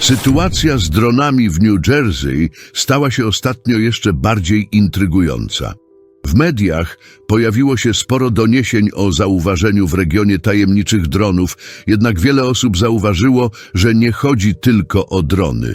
Sytuacja z dronami w New Jersey stała się ostatnio jeszcze bardziej intrygująca. W mediach pojawiło się sporo doniesień o zauważeniu w regionie tajemniczych dronów, jednak wiele osób zauważyło, że nie chodzi tylko o drony.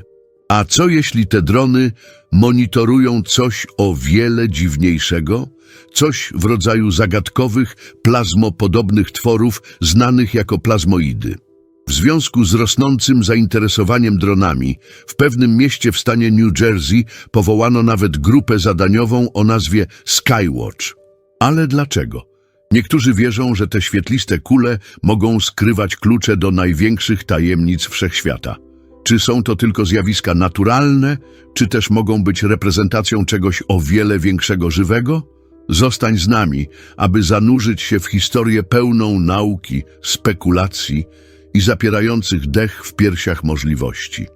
A co jeśli te drony monitorują coś o wiele dziwniejszego? Coś w rodzaju zagadkowych, plazmopodobnych tworów znanych jako plazmoidy. W związku z rosnącym zainteresowaniem dronami, w pewnym mieście w stanie New Jersey powołano nawet grupę zadaniową o nazwie Skywatch. Ale dlaczego? Niektórzy wierzą, że te świetliste kule mogą skrywać klucze do największych tajemnic wszechświata. Czy są to tylko zjawiska naturalne, czy też mogą być reprezentacją czegoś o wiele większego żywego? Zostań z nami, aby zanurzyć się w historię pełną nauki, spekulacji i zapierających dech w piersiach możliwości.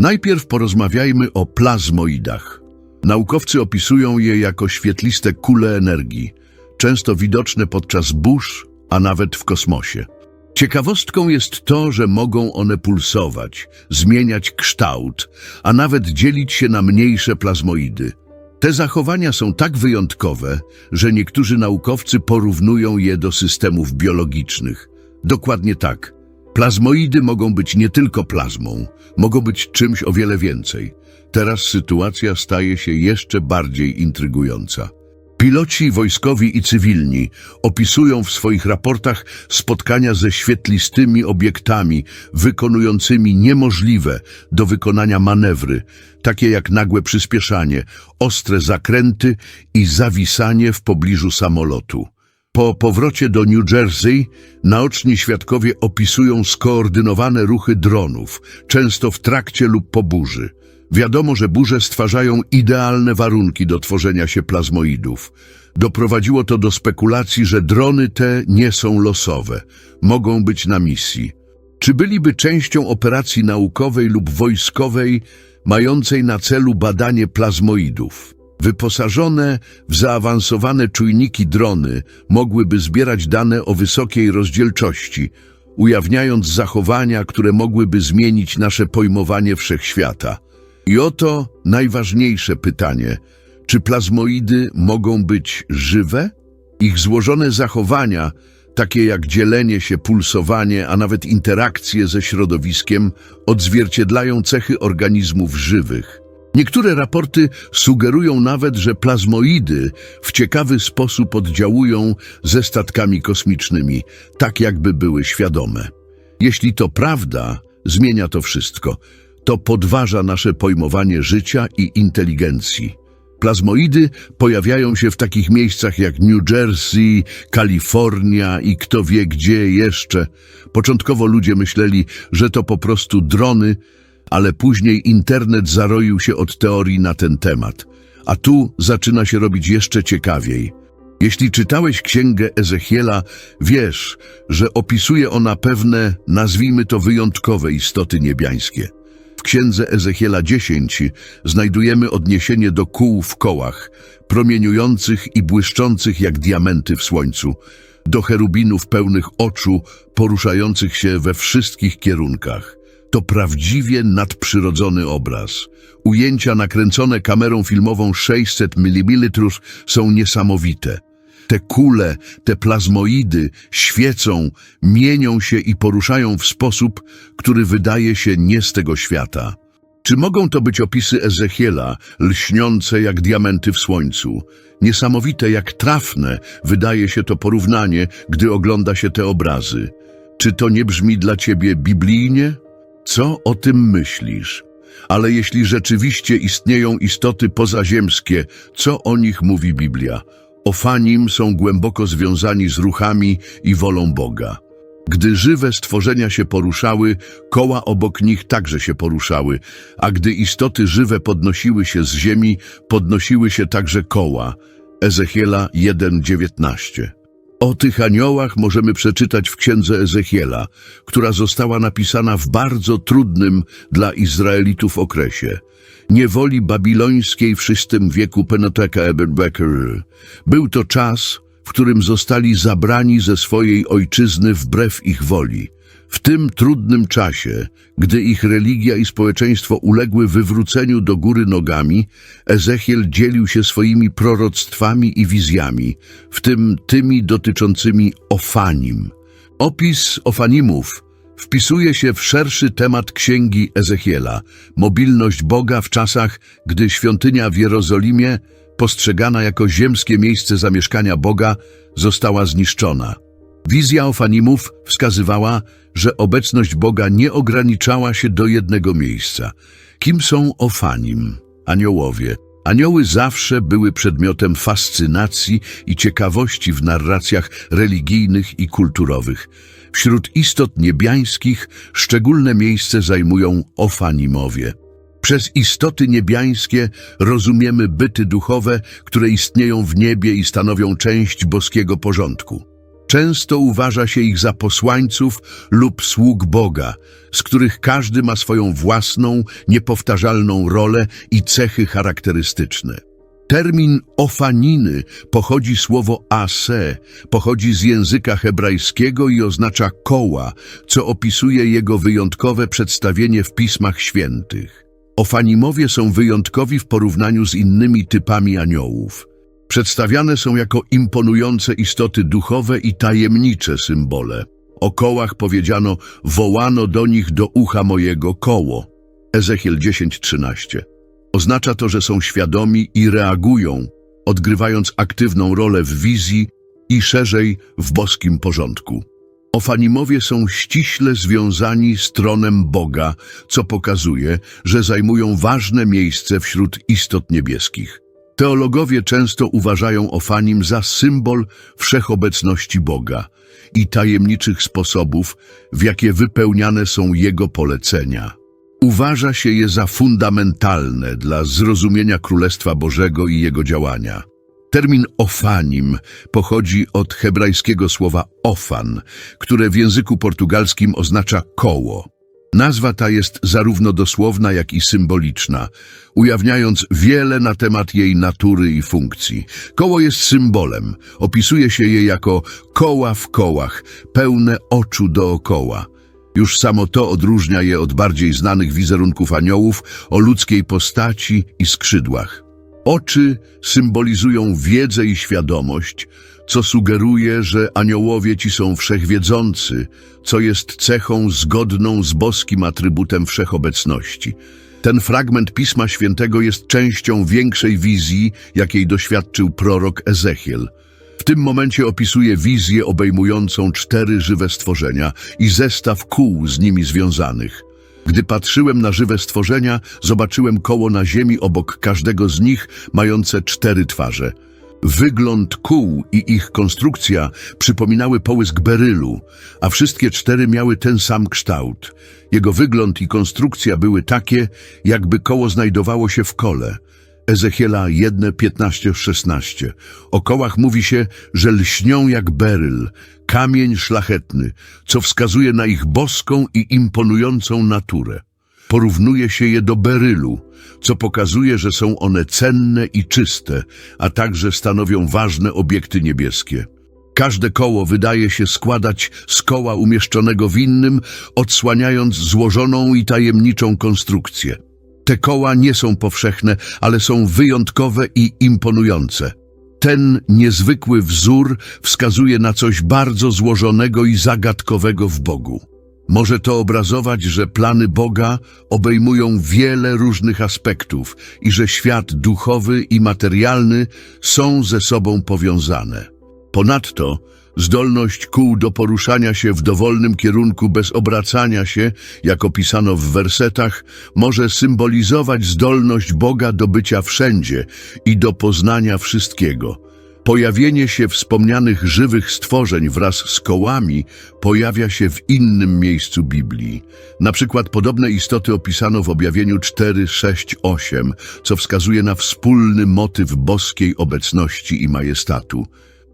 Najpierw porozmawiajmy o plazmoidach. Naukowcy opisują je jako świetliste kule energii, często widoczne podczas burz, a nawet w kosmosie. Ciekawostką jest to, że mogą one pulsować, zmieniać kształt, a nawet dzielić się na mniejsze plazmoidy. Te zachowania są tak wyjątkowe, że niektórzy naukowcy porównują je do systemów biologicznych. Dokładnie tak. Plazmoidy mogą być nie tylko plazmą, mogą być czymś o wiele więcej. Teraz sytuacja staje się jeszcze bardziej intrygująca. Piloci wojskowi i cywilni opisują w swoich raportach spotkania ze świetlistymi obiektami wykonującymi niemożliwe do wykonania manewry, takie jak nagłe przyspieszanie, ostre zakręty i zawisanie w pobliżu samolotu. Po powrocie do New Jersey naoczni świadkowie opisują skoordynowane ruchy dronów, często w trakcie lub po burzy. Wiadomo, że burze stwarzają idealne warunki do tworzenia się plazmoidów. Doprowadziło to do spekulacji, że drony te nie są losowe, mogą być na misji. Czy byliby częścią operacji naukowej lub wojskowej mającej na celu badanie plazmoidów? Wyposażone w zaawansowane czujniki drony mogłyby zbierać dane o wysokiej rozdzielczości, ujawniając zachowania, które mogłyby zmienić nasze pojmowanie wszechświata. I oto najważniejsze pytanie. Czy plazmoidy mogą być żywe? Ich złożone zachowania, takie jak dzielenie się, pulsowanie, a nawet interakcje ze środowiskiem, odzwierciedlają cechy organizmów żywych. Niektóre raporty sugerują nawet, że plazmoidy w ciekawy sposób oddziałują ze statkami kosmicznymi, tak jakby były świadome. Jeśli to prawda, zmienia to wszystko. To podważa nasze pojmowanie życia i inteligencji. Plazmoidy pojawiają się w takich miejscach jak New Jersey, Kalifornia i kto wie gdzie jeszcze. Początkowo ludzie myśleli, że to po prostu drony, ale później internet zaroił się od teorii na ten temat. A tu zaczyna się robić jeszcze ciekawiej. Jeśli czytałeś księgę Ezechiela, wiesz, że opisuje ona pewne, nazwijmy to wyjątkowe istoty niebiańskie. W księdze Ezechiela 10 znajdujemy odniesienie do kół w kołach, promieniujących i błyszczących jak diamenty w słońcu, do cherubinów pełnych oczu, poruszających się we wszystkich kierunkach. To prawdziwie nadprzyrodzony obraz. Ujęcia nakręcone kamerą filmową 600 mm są niesamowite. Te kule, te plazmoidy świecą, mienią się i poruszają w sposób, który wydaje się nie z tego świata. Czy mogą to być opisy Ezechiela, lśniące jak diamenty w słońcu? Niesamowite jak trafne wydaje się to porównanie, gdy ogląda się te obrazy. Czy to nie brzmi dla ciebie biblijnie? Co o tym myślisz? Ale jeśli rzeczywiście istnieją istoty pozaziemskie, co o nich mówi Biblia? Ofanim są głęboko związani z ruchami i wolą Boga. Gdy żywe stworzenia się poruszały, koła obok nich także się poruszały, a gdy istoty żywe podnosiły się z ziemi, podnosiły się także koła. Ezechiela 1,19 o tych aniołach możemy przeczytać w księdze Ezechiela, która została napisana w bardzo trudnym dla Izraelitów okresie. Niewoli babilońskiej w VI wieku Penoteka Eberbecker. Był to czas, w którym zostali zabrani ze swojej ojczyzny wbrew ich woli. W tym trudnym czasie, gdy ich religia i społeczeństwo uległy wywróceniu do góry nogami, Ezechiel dzielił się swoimi proroctwami i wizjami, w tym tymi dotyczącymi Ofanim. Opis Ofanimów wpisuje się w szerszy temat księgi Ezechiela, mobilność Boga w czasach, gdy świątynia w Jerozolimie, postrzegana jako ziemskie miejsce zamieszkania Boga, została zniszczona. Wizja Ofanimów wskazywała, że obecność Boga nie ograniczała się do jednego miejsca. Kim są Ofanim? Aniołowie. Anioły zawsze były przedmiotem fascynacji i ciekawości w narracjach religijnych i kulturowych. Wśród istot niebiańskich szczególne miejsce zajmują Ofanimowie. Przez istoty niebiańskie rozumiemy byty duchowe, które istnieją w niebie i stanowią część boskiego porządku. Często uważa się ich za posłańców lub sług Boga, z których każdy ma swoją własną, niepowtarzalną rolę i cechy charakterystyczne. Termin ofaniny pochodzi słowo ase, pochodzi z języka hebrajskiego i oznacza koła, co opisuje jego wyjątkowe przedstawienie w Pismach Świętych. Ofanimowie są wyjątkowi w porównaniu z innymi typami aniołów. Przedstawiane są jako imponujące istoty duchowe i tajemnicze symbole. O kołach powiedziano, wołano do nich do ucha mojego koło. Ezechiel 10:13. Oznacza to, że są świadomi i reagują, odgrywając aktywną rolę w wizji i szerzej w boskim porządku. Ofanimowie są ściśle związani z tronem Boga, co pokazuje, że zajmują ważne miejsce wśród istot niebieskich. Teologowie często uważają Ofanim za symbol wszechobecności Boga i tajemniczych sposobów, w jakie wypełniane są Jego polecenia. Uważa się je za fundamentalne dla zrozumienia Królestwa Bożego i Jego działania. Termin ofanim pochodzi od hebrajskiego słowa ofan, które w języku portugalskim oznacza koło. Nazwa ta jest zarówno dosłowna, jak i symboliczna, ujawniając wiele na temat jej natury i funkcji. Koło jest symbolem, opisuje się je jako koła w kołach, pełne oczu dookoła. Już samo to odróżnia je od bardziej znanych wizerunków aniołów o ludzkiej postaci i skrzydłach. Oczy symbolizują wiedzę i świadomość, co sugeruje, że aniołowie ci są wszechwiedzący, co jest cechą zgodną z boskim atrybutem wszechobecności. Ten fragment Pisma Świętego jest częścią większej wizji, jakiej doświadczył prorok Ezechiel. W tym momencie opisuje wizję obejmującą cztery żywe stworzenia i zestaw kół z nimi związanych. Gdy patrzyłem na żywe stworzenia, zobaczyłem koło na ziemi obok każdego z nich, mające cztery twarze. Wygląd kół i ich konstrukcja przypominały połysk berylu, a wszystkie cztery miały ten sam kształt. Jego wygląd i konstrukcja były takie, jakby koło znajdowało się w kole. Ezechiela 1, 15, 16. O kołach mówi się, że lśnią jak beryl, kamień szlachetny, co wskazuje na ich boską i imponującą naturę. Porównuje się je do berylu, co pokazuje, że są one cenne i czyste, a także stanowią ważne obiekty niebieskie. Każde koło wydaje się składać z koła umieszczonego w innym, odsłaniając złożoną i tajemniczą konstrukcję. Te koła nie są powszechne, ale są wyjątkowe i imponujące. Ten niezwykły wzór wskazuje na coś bardzo złożonego i zagadkowego w Bogu. Może to obrazować, że plany Boga obejmują wiele różnych aspektów i że świat duchowy i materialny są ze sobą powiązane. Ponadto zdolność kół do poruszania się w dowolnym kierunku bez obracania się, jak opisano w wersetach, może symbolizować zdolność Boga do bycia wszędzie i do poznania wszystkiego. Pojawienie się wspomnianych żywych stworzeń wraz z kołami pojawia się w innym miejscu Biblii. Na przykład podobne istoty opisano w objawieniu 4, 6, 8, co wskazuje na wspólny motyw boskiej obecności i majestatu.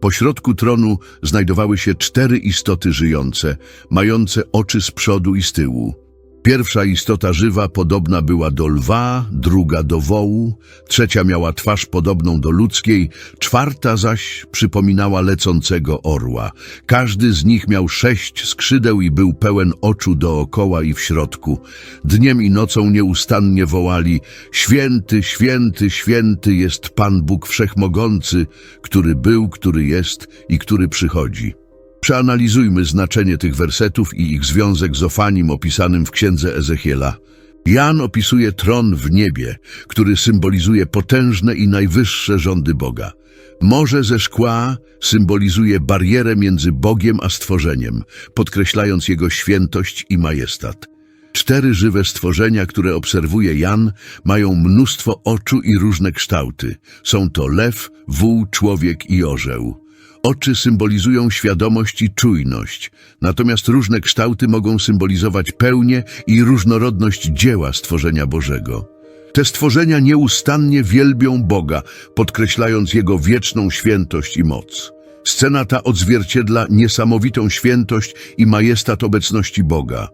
Pośrodku tronu znajdowały się cztery istoty żyjące, mające oczy z przodu i z tyłu. Pierwsza istota żywa podobna była do lwa, druga do wołu, trzecia miała twarz podobną do ludzkiej, czwarta zaś przypominała lecącego orła. Każdy z nich miał sześć skrzydeł i był pełen oczu dookoła i w środku. Dniem i nocą nieustannie wołali Święty, święty, święty jest Pan Bóg Wszechmogący, który był, który jest i który przychodzi. Przeanalizujmy znaczenie tych wersetów i ich związek z Ofanim opisanym w księdze Ezechiela. Jan opisuje tron w niebie, który symbolizuje potężne i najwyższe rządy Boga. Morze ze szkła symbolizuje barierę między Bogiem a stworzeniem, podkreślając jego świętość i majestat. Cztery żywe stworzenia, które obserwuje Jan, mają mnóstwo oczu i różne kształty. Są to lew, wół, człowiek i orzeł. Oczy symbolizują świadomość i czujność, natomiast różne kształty mogą symbolizować pełnię i różnorodność dzieła stworzenia Bożego. Te stworzenia nieustannie wielbią Boga, podkreślając Jego wieczną świętość i moc. Scena ta odzwierciedla niesamowitą świętość i majestat obecności Boga.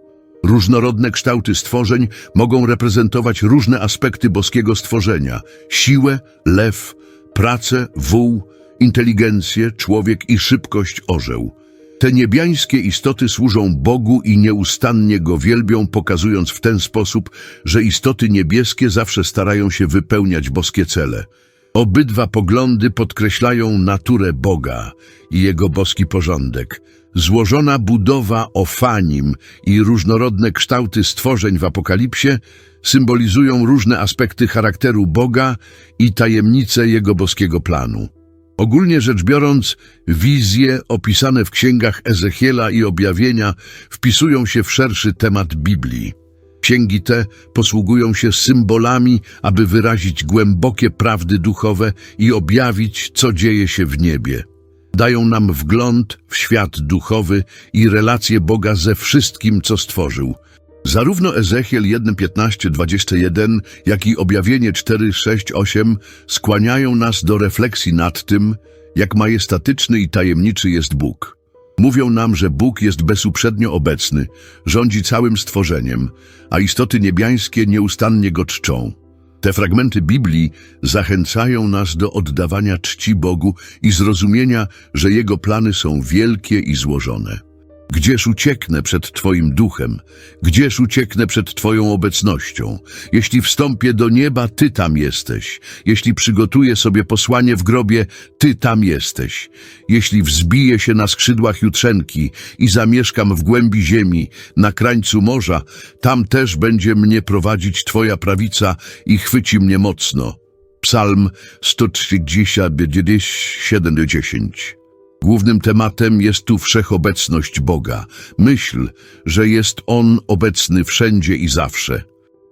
Różnorodne kształty stworzeń mogą reprezentować różne aspekty boskiego stworzenia – siłę, lew, pracę, wół, inteligencję, człowiek i szybkość orzeł. Te niebiańskie istoty służą Bogu i nieustannie Go wielbią, pokazując w ten sposób, że istoty niebieskie zawsze starają się wypełniać boskie cele. Obydwa poglądy podkreślają naturę Boga i Jego boski porządek. Złożona budowa Ofanim i różnorodne kształty stworzeń w Apokalipsie symbolizują różne aspekty charakteru Boga i tajemnice Jego boskiego planu. Ogólnie rzecz biorąc, wizje opisane w księgach Ezechiela i Objawienia wpisują się w szerszy temat Biblii. Księgi te posługują się symbolami, aby wyrazić głębokie prawdy duchowe i objawić, co dzieje się w niebie. Dają nam wgląd w świat duchowy i relacje Boga ze wszystkim, co stworzył. Zarówno Ezechiel 1.15.21, jak i Objawienie 4.6.8 skłaniają nas do refleksji nad tym, jak majestatyczny i tajemniczy jest Bóg. Mówią nam, że Bóg jest bezuprzednio obecny, rządzi całym stworzeniem, a istoty niebiańskie nieustannie go czczą. Te fragmenty Biblii zachęcają nas do oddawania czci Bogu i zrozumienia, że Jego plany są wielkie i złożone. Gdzież ucieknę przed Twoim duchem? Gdzież ucieknę przed Twoją obecnością? Jeśli wstąpię do nieba, Ty tam jesteś. Jeśli przygotuję sobie posłanie w grobie, Ty tam jesteś. Jeśli wzbiję się na skrzydłach jutrzenki i zamieszkam w głębi ziemi, na krańcu morza, tam też będzie mnie prowadzić Twoja prawica i chwyci mnie mocno. Psalm 137-10 Głównym tematem jest tu wszechobecność Boga. Myśl, że jest On obecny wszędzie i zawsze.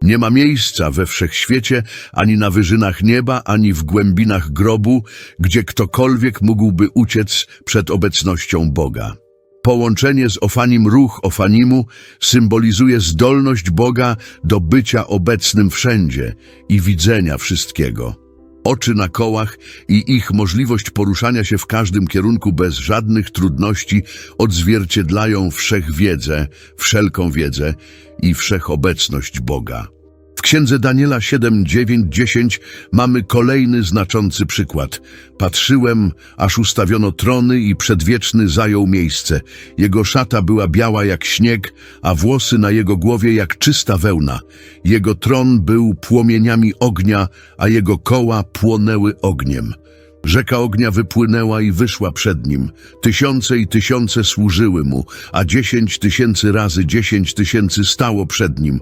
Nie ma miejsca we wszechświecie, ani na wyżynach nieba, ani w głębinach grobu, gdzie ktokolwiek mógłby uciec przed obecnością Boga. Połączenie z Ofanim ruch Ofanimu symbolizuje zdolność Boga do bycia obecnym wszędzie i widzenia wszystkiego. Oczy na kołach i ich możliwość poruszania się w każdym kierunku bez żadnych trudności odzwierciedlają wszechwiedzę, wszelką wiedzę i wszechobecność Boga. W księdze Daniela 7, 9, 10 mamy kolejny znaczący przykład. Patrzyłem, aż ustawiono trony i przedwieczny zajął miejsce. Jego szata była biała jak śnieg, a włosy na jego głowie jak czysta wełna. Jego tron był płomieniami ognia, a jego koła płonęły ogniem. Rzeka ognia wypłynęła i wyszła przed nim. Tysiące i tysiące służyły mu, a dziesięć tysięcy razy dziesięć tysięcy stało przed nim.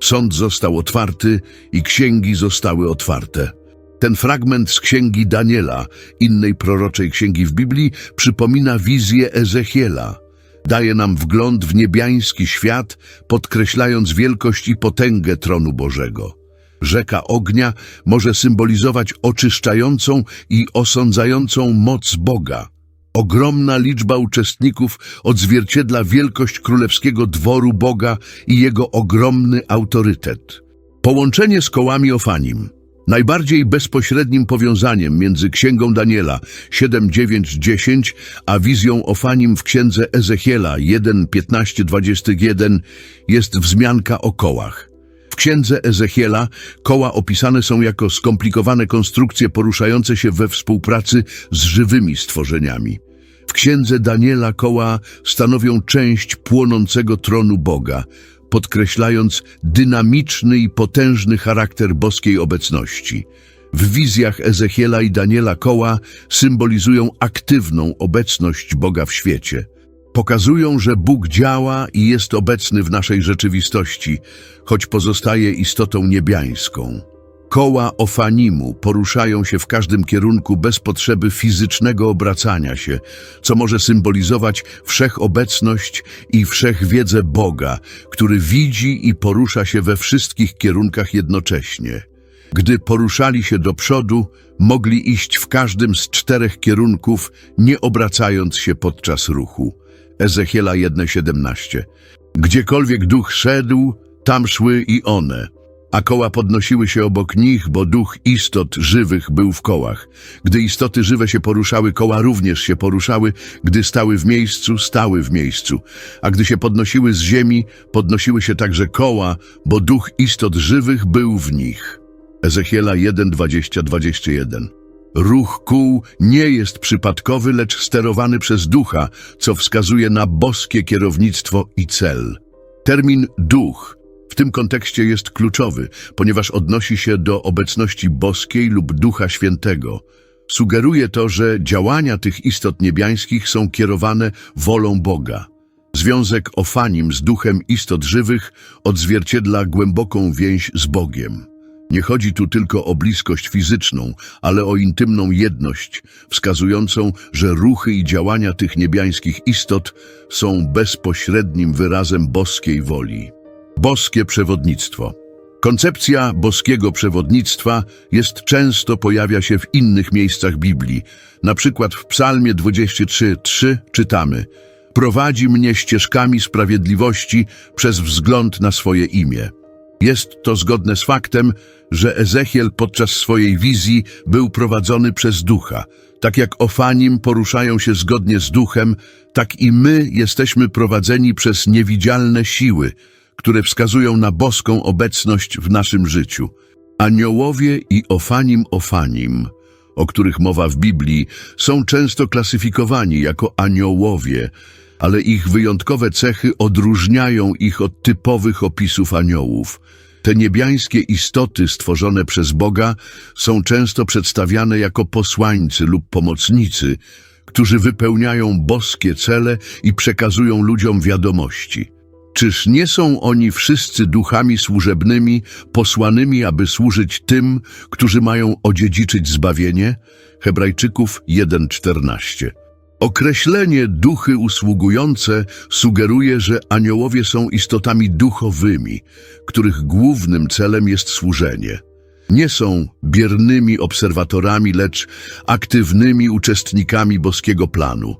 Sąd został otwarty i księgi zostały otwarte. Ten fragment z księgi Daniela, innej proroczej księgi w Biblii, przypomina wizję Ezechiela. Daje nam wgląd w niebiański świat, podkreślając wielkość i potęgę tronu Bożego. Rzeka ognia może symbolizować oczyszczającą i osądzającą moc Boga. Ogromna liczba uczestników odzwierciedla wielkość królewskiego dworu Boga i jego ogromny autorytet. Połączenie z kołami Ofanim. Najbardziej bezpośrednim powiązaniem między Księgą Daniela 7, 9, 10 a wizją Ofanim w Księdze Ezechiela 1, 15, 21 jest wzmianka o kołach. Księdze Ezechiela koła opisane są jako skomplikowane konstrukcje poruszające się we współpracy z żywymi stworzeniami. W Księdze Daniela koła stanowią część płonącego tronu Boga, podkreślając dynamiczny i potężny charakter boskiej obecności. W wizjach Ezechiela i Daniela koła symbolizują aktywną obecność Boga w świecie. Pokazują, że Bóg działa i jest obecny w naszej rzeczywistości, choć pozostaje istotą niebiańską. Koła Ofanimu poruszają się w każdym kierunku bez potrzeby fizycznego obracania się, co może symbolizować wszechobecność i wszechwiedzę Boga, który widzi i porusza się we wszystkich kierunkach jednocześnie. Gdy poruszali się do przodu, mogli iść w każdym z czterech kierunków, nie obracając się podczas ruchu. Ezechiela 1,17 Gdziekolwiek duch szedł, tam szły i one – a koła podnosiły się obok nich, bo duch istot żywych był w kołach. Gdy istoty żywe się poruszały, koła również się poruszały, gdy stały w miejscu, stały w miejscu. A gdy się podnosiły z ziemi, podnosiły się także koła, bo duch istot żywych był w nich. Ezechiela 1, 20, 21 Ruch kół nie jest przypadkowy, lecz sterowany przez ducha, co wskazuje na boskie kierownictwo i cel. Termin duch w tym kontekście jest kluczowy, ponieważ odnosi się do obecności boskiej lub Ducha Świętego. Sugeruje to, że działania tych istot niebiańskich są kierowane wolą Boga. Związek Ofanim z duchem istot żywych odzwierciedla głęboką więź z Bogiem. Nie chodzi tu tylko o bliskość fizyczną, ale o intymną jedność, wskazującą, że ruchy i działania tych niebiańskich istot są bezpośrednim wyrazem boskiej woli. Boskie przewodnictwo. Koncepcja boskiego przewodnictwa jest często pojawia się w innych miejscach Biblii. Na przykład w Psalmie 23:3 czytamy: Prowadzi mnie ścieżkami sprawiedliwości przez wzgląd na swoje imię. Jest to zgodne z faktem, że Ezechiel podczas swojej wizji był prowadzony przez ducha. Tak jak Ofanim poruszają się zgodnie z duchem, tak i my jesteśmy prowadzeni przez niewidzialne siły, które wskazują na boską obecność w naszym życiu. Aniołowie i Ofanim Ofanim, o których mowa w Biblii, są często klasyfikowani jako aniołowie, ale ich wyjątkowe cechy odróżniają ich od typowych opisów aniołów. Te niebiańskie istoty stworzone przez Boga są często przedstawiane jako posłańcy lub pomocnicy, którzy wypełniają boskie cele i przekazują ludziom wiadomości. Czyż nie są oni wszyscy duchami służebnymi, posłanymi, aby służyć tym, którzy mają odziedziczyć zbawienie? Hebrajczyków 1:14. Określenie duchy usługujące sugeruje, że aniołowie są istotami duchowymi, których głównym celem jest służenie. Nie są biernymi obserwatorami, lecz aktywnymi uczestnikami boskiego planu.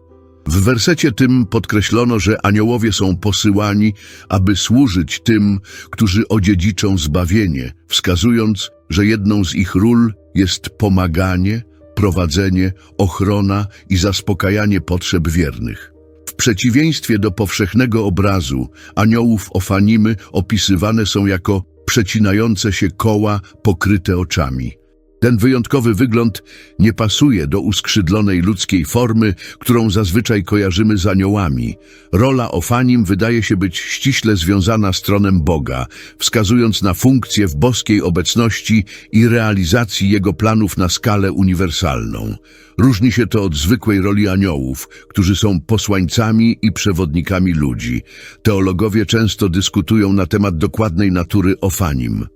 W wersecie tym podkreślono, że aniołowie są posyłani, aby służyć tym, którzy odziedziczą zbawienie, wskazując, że jedną z ich ról jest pomaganie, prowadzenie, ochrona i zaspokajanie potrzeb wiernych. W przeciwieństwie do powszechnego obrazu, aniołów Ofanimy opisywane są jako przecinające się koła pokryte oczami. Ten wyjątkowy wygląd nie pasuje do uskrzydlonej ludzkiej formy, którą zazwyczaj kojarzymy z aniołami. Rola Ofanim wydaje się być ściśle związana z tronem Boga, wskazując na funkcję w boskiej obecności i realizacji Jego planów na skalę uniwersalną. Różni się to od zwykłej roli aniołów, którzy są posłańcami i przewodnikami ludzi. Teologowie często dyskutują na temat dokładnej natury Ofanim.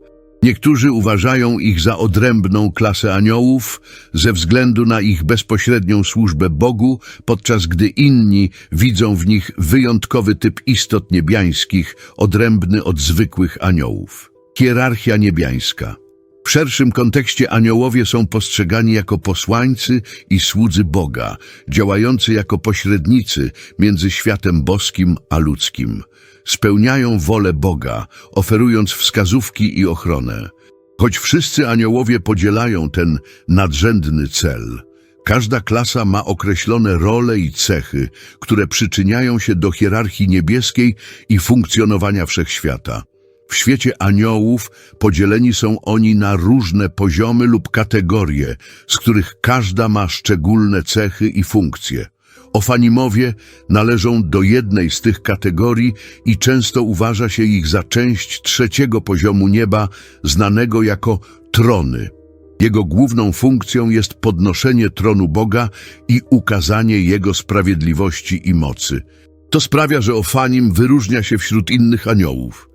Niektórzy uważają ich za odrębną klasę aniołów ze względu na ich bezpośrednią służbę Bogu, podczas gdy inni widzą w nich wyjątkowy typ istot niebiańskich, odrębny od zwykłych aniołów. Hierarchia niebiańska. W szerszym kontekście aniołowie są postrzegani jako posłańcy i słudzy Boga, działający jako pośrednicy między światem boskim a ludzkim spełniają wolę Boga, oferując wskazówki i ochronę. Choć wszyscy aniołowie podzielają ten nadrzędny cel, każda klasa ma określone role i cechy, które przyczyniają się do hierarchii niebieskiej i funkcjonowania wszechświata. W świecie aniołów podzieleni są oni na różne poziomy lub kategorie, z których każda ma szczególne cechy i funkcje. Ofanimowie należą do jednej z tych kategorii i często uważa się ich za część trzeciego poziomu nieba, znanego jako trony. Jego główną funkcją jest podnoszenie tronu Boga i ukazanie Jego sprawiedliwości i mocy. To sprawia, że Ofanim wyróżnia się wśród innych aniołów.